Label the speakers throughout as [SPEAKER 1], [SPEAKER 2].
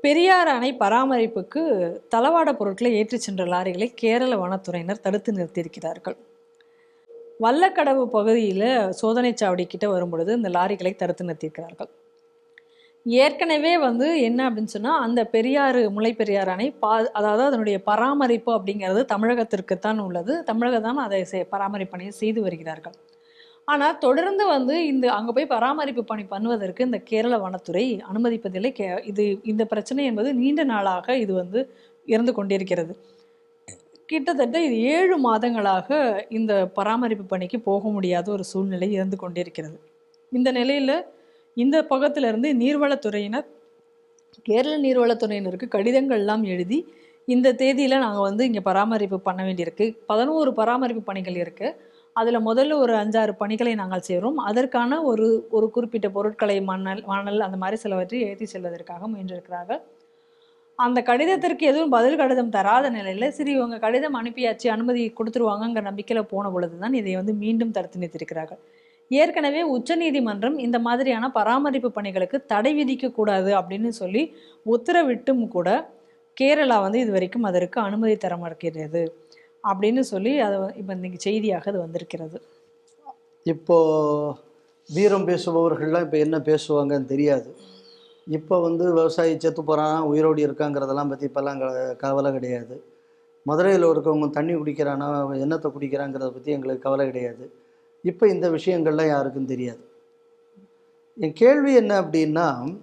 [SPEAKER 1] பெரியார் அணை பராமரிப்புக்கு தளவாட பொருட்களை ஏற்றிச் சென்ற லாரிகளை கேரள வனத்துறையினர் தடுத்து நிறுத்தியிருக்கிறார்கள். வல்லக்கடவு பகுதியில் சோதனை சாவடி கிட்ட வரும்பொழுது இந்த லாரிகளை தடுத்து நிறுத்தியிருக்கிறார்கள். ஏற்கனவே வந்து என்ன அப்படின்னு சொன்னால் அந்த பெரியாறு முல்லை பெரியார் அணை பா அதாவது அதனுடைய பராமரிப்பு அப்படிங்கிறது தமிழகத்திற்குத்தான் உள்ளது. தமிழகம் தான் அதை செ- செய்து வருகிறார்கள். ஆனால் தொடர்ந்து வந்து இந்த அங்கே போய் பராமரிப்பு பணி பண்ணுவதற்கு இந்த கேரள வனத்துறை அனுமதிப்பதில்லை. கே இது இந்த பிரச்சனை என்பது நீண்ட நாளாக இது வந்து இருந்து கொண்டிருக்கிறது. கிட்டத்தட்ட இது ஏழு மாதங்களாக இந்த பராமரிப்பு பணிக்கு போக முடியாத ஒரு சூழ்நிலை இருந்து கொண்டிருக்கிறது. இந்த நிலையில் இந்த பக்கத்திலிருந்து நீர்வளத்துறையினர் கேரள நீர்வளத்துறையினருக்கு கடிதங்கள்லாம் எழுதி இந்த தேதியில் நாங்கள் வந்து இங்கே பராமரிப்பு பண்ண வேண்டியிருக்கு. பதினோரு பராமரிப்பு பணிகள் இருக்குது அதில் முதல்ல ஒரு அஞ்சாறு பணிகளை நாங்கள் செய்கிறோம் அதற்கான ஒரு ஒரு குறிப்பிட்ட பொருட்களை மணல் மணல் அந்த மாதிரி சிலவற்றை ஏற்றி செல்வதற்காக முயன்றிருக்கிறார்கள். அந்த கடிதத்திற்கு எதுவும் பதில் கடிதம் தராத நிலையில் சரி இவங்க கடிதம் அனுப்பியாச்சு அனுமதி கொடுத்துருவாங்கங்கிற நம்பிக்கையில் போன பொழுது தான் இதை வந்து மீண்டும் தடுத்து நிறுத்திருக்கிறார்கள் ஏற்கனவே உச்சநீதிமன்றம் இந்த மாதிரியான பராமரிப்பு பணிகளுக்கு தடை விதிக்கக்கூடாது அப்படின்னு சொல்லி உத்தரவிட்டும் கூட கேரளா வந்து இது வரைக்கும் அதற்கு அனுமதி தர மறுக்கிறது அப்படின்னு சொல்லி அதை இப்போ இன்னைக்கு செய்தியாக அது வந்திருக்கிறது.
[SPEAKER 2] இப்போ வீரம் பேசுபவர்கள்லாம் இப்போ என்ன பேசுவாங்கன்னு தெரியாது. இப்போ வந்து விவசாயி செத்து போகிறான் உயிரோடி இருக்காங்கிறதெல்லாம் பற்றி இப்போல்லாம் கவலை கிடையாது. மதுரையில் இருக்கவங்க தண்ணி குடிக்கிறானா என்னத்தை குடிக்கிறாங்கிறத பற்றி எங்களுக்கு கவலை கிடையாது. இப்போ இந்த விஷயங்கள்லாம் யாருக்கும் தெரியாது. என் கேள்வி என்ன அப்படின்னா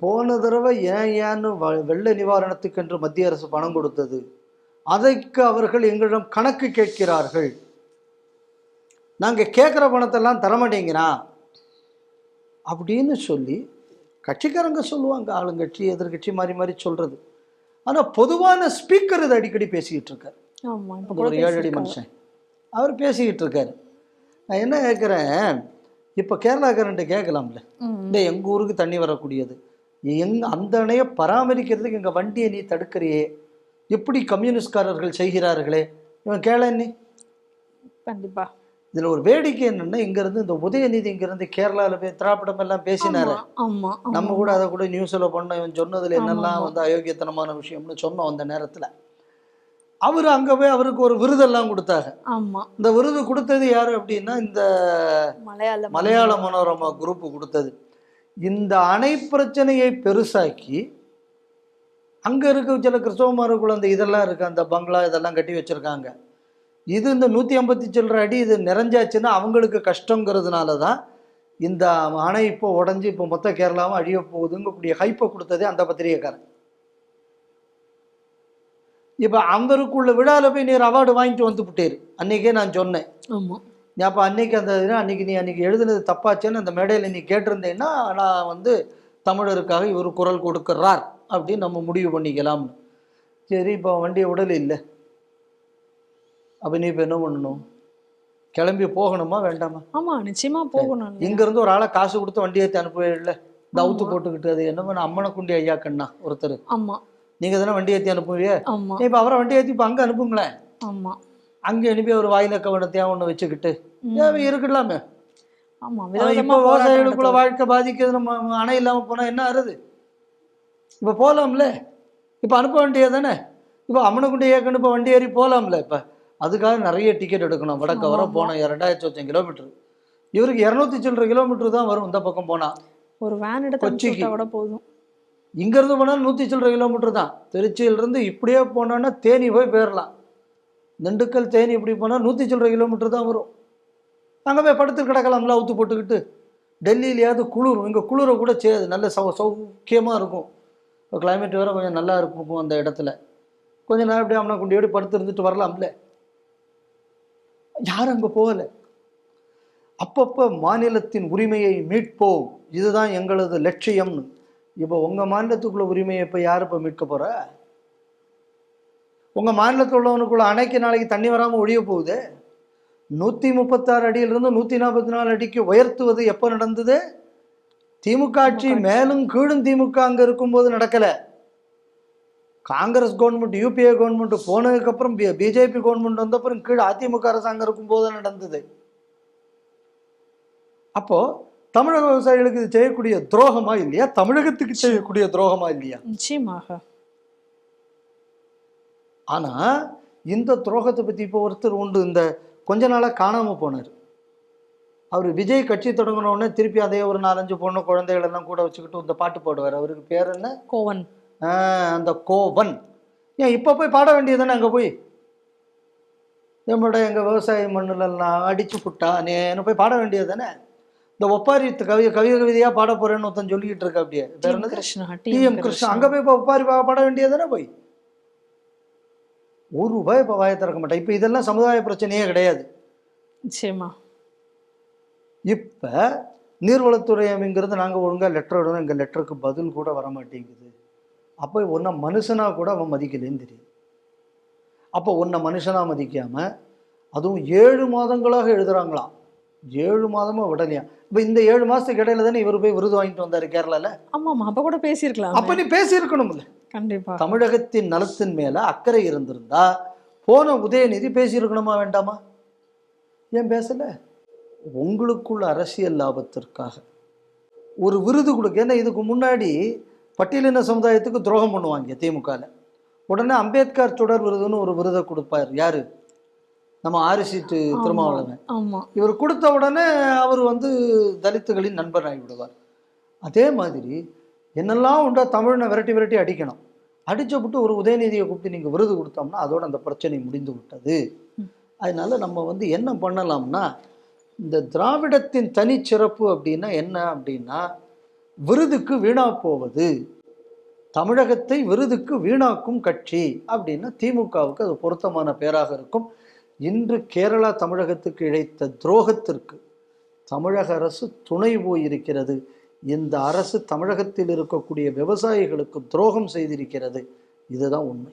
[SPEAKER 2] போன தடவை ஏன் ஏன்னு வ- வெள்ள நிவாரணத்துக்கென்று மத்திய அரசு பணம் கொடுத்தது? அதற்கு அவர்கள் எங்களிடம் கணக்கு கேட்கிறார்கள். நாங்கள் கேட்குற பணத்தெல்லாம் தரமாட்டேங்கிறான் அப்படின்னு சொல்லி கட்சிக்காரங்க சொல்லுவாங்க. ஆளுங்கட்சி எதிர்கட்சி மாறி மாறி சொல்கிறது ஆனால் பொதுவான ஸ்பீக்கர் இது அடிக்கடி பேசிக்கிட்டு இருக்கார். ஒரு ஏழு அடி
[SPEAKER 1] பேசியிருக்காங்க.
[SPEAKER 2] மனுஷன். அவர் பேசிக்கிட்டு இருக்காரு. நான் என்ன கேட்குறேன்? இப்போ கேரளாக்காரன்ட்ட கேட்கலாம்ல. இந்த எங்கள் ஊருக்கு தண்ணி வரக்கூடியது. எங் அந்த அணையை பராமரிக்கிறதுக்கு எங்கள் வண்டியை நீ தடுக்கிறியே? எப்படி கம்யூனிஸ்ட்காரர்கள் செய்கிறார்களே? இவன் கேள நீ
[SPEAKER 1] கண்டிப்பா.
[SPEAKER 2] இதில் ஒரு வேடிக்கை என்னன்னா இங்கேருந்து இந்த உதயநிதி இங்கேருந்து கேரளாவில் போய் திராப்படம் எல்லாம் பேசினாரு. நம்ம கூட அதை கூட நியூஸில் பண்ண இவன் சொன்னதில் என்னெல்லாம். வந்து அயோக்கியத்தனமான விஷயம்னு சொன்னோம் அந்த நேரத்தில். அவர் அங்கே போய் அவருக்கு ஒரு விருதெல்லாம் கொடுத்தாங்க இந்த விருது கொடுத்தது யார் அப்படின்னா இந்த
[SPEAKER 1] மலையாள
[SPEAKER 2] மலையாள மனோரமா குரூப் கொடுத்தது. இந்த அணை பிரச்சனையை பெருசாக்கி அங்கே இருக்க சில கிறிஸ்தவமாருக்குள்ள அந்த இதெல்லாம் இருக்குது அந்த பங்களா இதெல்லாம் கட்டி வச்சுருக்காங்க. இது இந்த நூற்றி ஐம்பத்தி சில்லற அடி இது நிறைஞ்சாச்சுன்னா அவங்களுக்கு கஷ்டங்கிறதுனால தான் இந்த அணை இப்போ உடஞ்சி இப்போ மொத்த கேரளாவும் அழிய போகுதுங்கக்கூடிய ஹைப்பை கொடுத்ததே அந்த பத்திரிகைக்காரன். இப்போ அவருக்குள்ள விழாவில் போய் நீர் அவார்டு வாங்கிட்டு வந்து விட்டீர் அன்னைக்கே நான் சொன்னேன்.
[SPEAKER 1] ஆமா.
[SPEAKER 2] நீ அப்போ அன்னைக்கு அந்த அன்னைக்கு நீ அன்னைக்கு எழுதுனது தப்பாச்சேன்னு அந்த மேடையில் நீ கேட்டிருந்தேன்னா நான் வந்து தமிழருக்காக இவர் குரல் கொடுக்கிறார். அப்படின்னு நம்ம முடிவு பண்ணிக்கலாம்னு சரி இப்போ வண்டியை உடல் இல்லை. அப்போ நீ இப்போ என்ன பண்ணணும்? கிளம்பி போகணுமா வேண்டாமா?
[SPEAKER 1] ஆமா நிச்சயமா போகணும்?
[SPEAKER 2] இங்கேருந்து ஒரு ஆளை காசு கொடுத்து வண்டி ஏற்றி அனுப்புவே தவுத்து
[SPEAKER 1] ஆமா.
[SPEAKER 2] போட்டுக்கிட்டு அது என்ன பண்ண அம்மனக்குண்டி ஐயா கண்ணா ஒருத்தர்.
[SPEAKER 1] ஆமா.
[SPEAKER 2] நீங்கள் தானே வண்டி ஏற்றி அனுப்புவியே? இப்போ அவரை வண்டி ஏற்றி இப்போ அங்கே அனுப்புங்களேன்.
[SPEAKER 1] ஆமா.
[SPEAKER 2] அங்கே அனுப்பி ஒரு வாயில கவனத்தையாக ஒன்று வச்சுக்கிட்டு. இருக்கலாமே?
[SPEAKER 1] ஆமா
[SPEAKER 2] ஆனா
[SPEAKER 1] விதவிதமா
[SPEAKER 2] இப்போ
[SPEAKER 1] போராட்டம்
[SPEAKER 2] விவசாயிகளுக்குள்ள. வாழ்க்கை பாதிக்கிறது நம்ம அணை இல்லாமல் போனால் என்ன ஆறுது? இப்போ போகலாம்ல இப்போ அனுப்ப வேண்டியது தானே? இப்போ அம்மனக்குண்டி ஏக்கணும் இப்போ வண்டி ஏறி போகலாம்ல இப்போ. அதுக்காக நிறைய டிக்கெட் எடுக்கணும். வடக்க வர. போனோம் ரெண்டாயிரத்தி சொச்சம் கிலோமீட்டர் இவருக்கு இரநூத்தி சில்லற கிலோமீட்டர் தான் வரும் இந்த பக்கம் போனால்
[SPEAKER 1] ஒரு வேன் எடுத்து கூட போதும்.
[SPEAKER 2] இங்கேருந்து போனால் நூற்றி சில்லற கிலோமீட்டர் தான். திருச்சியிலேருந்து இப்படியே போனோன்னா தேனி போய் போயிடலாம் திண்டுக்கல் தேனி இப்படி போனால் நூற்றி சில்லற கிலோமீட்டர் தான் வரும். அங்கே போய் படுத்து கிடக்கலாம்ல அவுத்து போட்டுக்கிட்டு. டெல்லியிலையாவது குளிரும். இங்கே குளிர கூட செய்யாது. நல்ல சௌ சௌக்கியமாக இருக்கும். கிளைமேட் வேறு கொஞ்சம் நல்லா இருக்கும் அந்த இடத்துல. கொஞ்ச நேரம் அப்படியே அம்மனை குண்டியோடு படுத்து இருந்துட்டு வரலாம்ல. யாரும் அங்கே போகலை. அப்பப்போ மாநிலத்தின் உரிமையை மீட்போம். இதுதான் எங்களது லட்சியம்னு. இப்போ உங்கள் மாநிலத்துக்குள்ள உரிமையை இப்போ யார் இப்போ மீட்க போகிற உங்கள் மாநிலத்தில் உள்ளவனுக்குள்ள அணைக்கு நாளைக்கு தண்ணி வராமல் ஒழிய போகுது. நூற்றி முப்பத்தாறு அடியிலிருந்து நூற்றி நாற்பத்தி நாலு அடிக்கு உயர்த்துவது எப்போ நடந்தது? திமுக ஆட்சி. மேலும் கீழும் திமுக அங்கே இருக்கும்போது நடக்கலை. காங்கிரஸ் கவர்மெண்ட் யூபிஏ கவர்மெண்ட் போனதுக்கப்புறம் பிஜேபி கவர்மெண்ட் வந்தப்புறம் கீழே அதிமுக அரசாங்கம் இருக்கும்போது நடந்தது. அப்போ தமிழக விவசாயிகளுக்கு இது செய்யக்கூடிய துரோகமா இல்லையா? தமிழகத்துக்கு செய்யக்கூடிய துரோகமா இல்லையா?
[SPEAKER 1] நிச்சயமாக.
[SPEAKER 2] ஆனா இந்த துரோகத்தை பத்தி இப்போ ஒருத்தர் உண்டு இந்த கொஞ்ச நாளா காணாம போனார். அவர் விஜய் கட்சி தொடங்கின உடனே திருப்பி அதே ஒரு நாலஞ்சு பொண்ணு குழந்தைகள் எல்லாம் கூட வச்சுக்கிட்டு இந்த பாட்டு பாடுவார். அவருக்கு பேர் என்ன?
[SPEAKER 1] கோவன்.
[SPEAKER 2] அந்த கோவன். ஏன் இப்போ போய் பாட வேண்டியதுதானே அங்கே போய்? நம்மளோட எங்கள் விவசாய மண்ணுலெல்லாம் அடிச்சு புட்டா நேன்னு போய் பாட வேண்டியது தானே இந்த ஒப்பாரி கவி கவிதை கவிதையாக பாட போறேன்னு ஒருத்தன் சொல்லிக்கிட்டு இருக்க அப்படியே.
[SPEAKER 1] டி எம்
[SPEAKER 2] என்னது?
[SPEAKER 1] கிருஷ்ணா
[SPEAKER 2] டிஎம் கிருஷ்ணன் அங்கே போய் இப்போ ஒப்பாரி பாட வேண்டியது தானே போய்? ஒரு ரூபாய் இப்போ வாயை திறக்க மாட்டேன். இப்போ இதெல்லாம் சமுதாய பிரச்சனையே கிடையாது.
[SPEAKER 1] நிச்சயமா.
[SPEAKER 2] இப்போ நீர்வளத்துறை அமைங்கிறது நாங்கள் ஒழுங்காக லெட்டர் எழுதணும். எங்கள் லெட்டருக்கு பதில் கூட வர மாட்டேங்குது அப்போ உன்னை மனுஷனாக கூட அவன் மதிக்கலைன்னு தெரியுது அப்போ உன்னை மனுஷனாக மதிக்காமல் அதுவும் ஏழு மாதங்களாக எழுதுறாங்களாம். ஏழு மாதமாக விடலையா? இப்போ இந்த ஏழு மாதத்துக்கு இடையில தானே இவர் போய் விருது வாங்கிட்டு வந்தார் கேரளாவில்
[SPEAKER 1] ஆமாமா அப்ப கூட பேசியிருக்கலாம்
[SPEAKER 2] அப்போ நீ பேசியிருக்கணும்ல.
[SPEAKER 1] கண்டிப்பா.
[SPEAKER 2] தமிழகத்தின் நலத்தின் மேலே அக்கறை இருந்திருந்தா போன உதயநிதி பேசியிருக்கணுமா வேண்டாமா? ஏன் பேசலை? உங்களுக்குள்ள அரசியல் லாபத்திற்காக. ஒரு விருது கொடுக்க ஏன்னா இதுக்கு முன்னாடி பட்டியலின சமுதாயத்துக்கு துரோகம் பண்ணுவாங்க திமுகவில் உடனே அம்பேத்கர் தொடர் விருதுன்னு ஒரு விருதை கொடுப்பார். யாரு? நம்ம ஆறு சீட்டு திருமாவளவன். இவர் கொடுத்த உடனே அவர் வந்து தலித்துகளின் நண்பனாகி விடுவார். அதே மாதிரி என்னெல்லாம் உண்டா தமிழனை விரட்டி விரட்டி அடிக்கணும். அடிச்சப்பட்டு ஒரு உதயநிதியை கூப்பிட்டு நீங்கள் விருது கொடுத்தோம்னா அதோட அந்த பிரச்சனை முடிந்து விட்டது. அதனால நம்ம வந்து என்ன பண்ணலாம்னா இந்த திராவிடத்தின் தனிச்சிறப்பு அப்படின்னா என்ன அப்படின்னா விருதுக்கு வீணா போவது. தமிழகத்தை விருதுக்கு வீணாக்கும் கட்சி அப்படின்னா திமுகவுக்கு அது பொருத்தமான பேராக இருக்கும். இன்று கேரளா தமிழகத்துக்கு இழைத்த துரோகத்திற்கு தமிழக அரசு துணை போயிருக்கிறது. இந்த அரசு தமிழகத்தில் இருக்கக்கூடிய விவசாயிகளுக்கு துரோகம் செய்திருக்கிறது. இதுதான் உண்மை.